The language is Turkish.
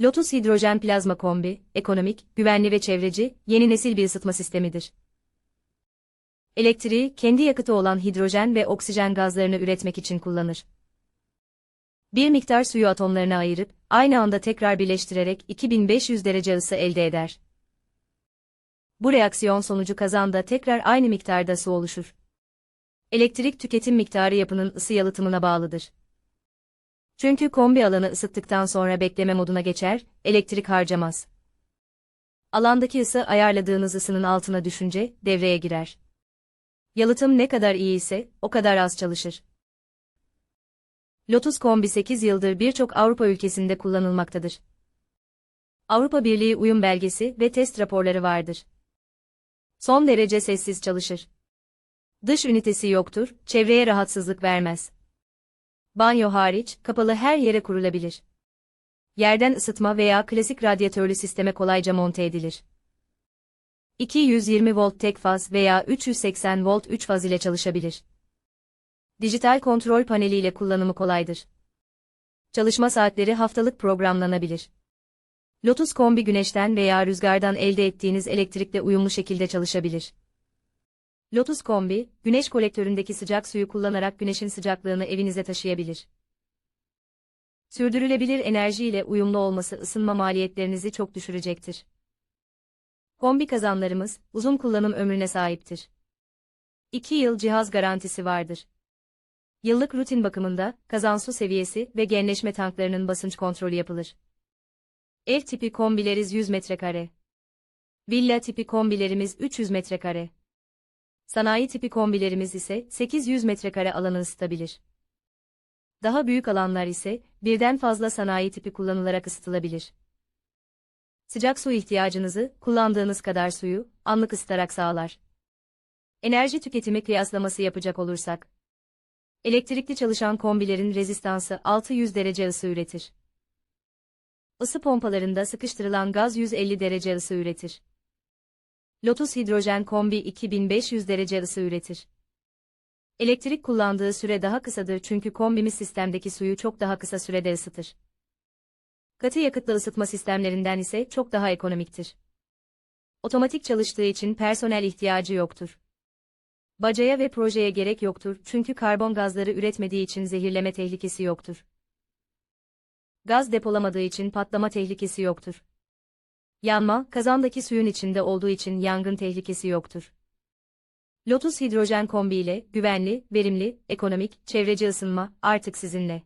Lotus Hidrojen Plazma Kombi, ekonomik, güvenli ve çevreci, yeni nesil bir ısıtma sistemidir. Elektriği, kendi yakıtı olan hidrojen ve oksijen gazlarını üretmek için kullanır. Bir miktar suyu atomlarına ayırıp, aynı anda tekrar birleştirerek 2500 derece ısı elde eder. Bu reaksiyon sonucu kazanda tekrar aynı miktarda su oluşur. Elektrik tüketim miktarı yapının ısı yalıtımına bağlıdır. Çünkü kombi alanı ısıttıktan sonra bekleme moduna geçer, elektrik harcamaz. Alandaki ısı ayarladığınız ısının altına düşünce devreye girer. Yalıtım ne kadar iyi ise o kadar az çalışır. Lotus Kombi 8 yıldır birçok Avrupa ülkesinde kullanılmaktadır. Avrupa Birliği uyum belgesi ve test raporları vardır. Son derece sessiz çalışır. Dış ünitesi yoktur, çevreye rahatsızlık vermez. Banyo hariç, kapalı her yere kurulabilir. Yerden ısıtma veya klasik radyatörlü sisteme kolayca monte edilir. 220 volt tek faz veya 380 volt 3 faz ile çalışabilir. Dijital kontrol paneli ile kullanımı kolaydır. Çalışma saatleri haftalık programlanabilir. Lotus Kombi güneşten veya rüzgardan elde ettiğiniz elektrikle uyumlu şekilde çalışabilir. Lotus Kombi, güneş kolektöründeki sıcak suyu kullanarak güneşin sıcaklığını evinize taşıyabilir. Sürdürülebilir enerji ile uyumlu olması ısınma maliyetlerinizi çok düşürecektir. Kombi kazanlarımız, uzun kullanım ömrüne sahiptir. 2 yıl cihaz garantisi vardır. Yıllık rutin bakımında, kazan su seviyesi ve genleşme tanklarının basınç kontrolü yapılır. Ev tipi kombileriz 100 metrekare. Villa tipi kombilerimiz 300 metrekare. Sanayi tipi kombilerimiz ise 800 metrekare alanı ısıtabilir. Daha büyük alanlar ise birden fazla sanayi tipi kullanılarak ısıtılabilir. Sıcak su ihtiyacınızı kullandığınız kadar suyu anlık ısıtarak sağlar. Enerji tüketimi kıyaslaması yapacak olursak, elektrikli çalışan kombilerin rezistansı 600 derece ısı üretir. Isı pompalarında sıkıştırılan gaz 150 derece ısı üretir. Lotus Hidrojen Kombi 2500 derece ısı üretir. Elektrik kullandığı süre daha kısadır çünkü kombimiz sistemdeki suyu çok daha kısa sürede ısıtır. Katı yakıtlı ısıtma sistemlerinden ise çok daha ekonomiktir. Otomatik çalıştığı için personel ihtiyacı yoktur. Bacaya ve projeye gerek yoktur çünkü karbon gazları üretmediği için zehirleme tehlikesi yoktur. Gaz depolamadığı için patlama tehlikesi yoktur. Yanma, kazandaki suyun içinde olduğu için yangın tehlikesi yoktur. Lotus Hidrojen Kombi ile güvenli, verimli, ekonomik, çevreci ısınma artık sizinle.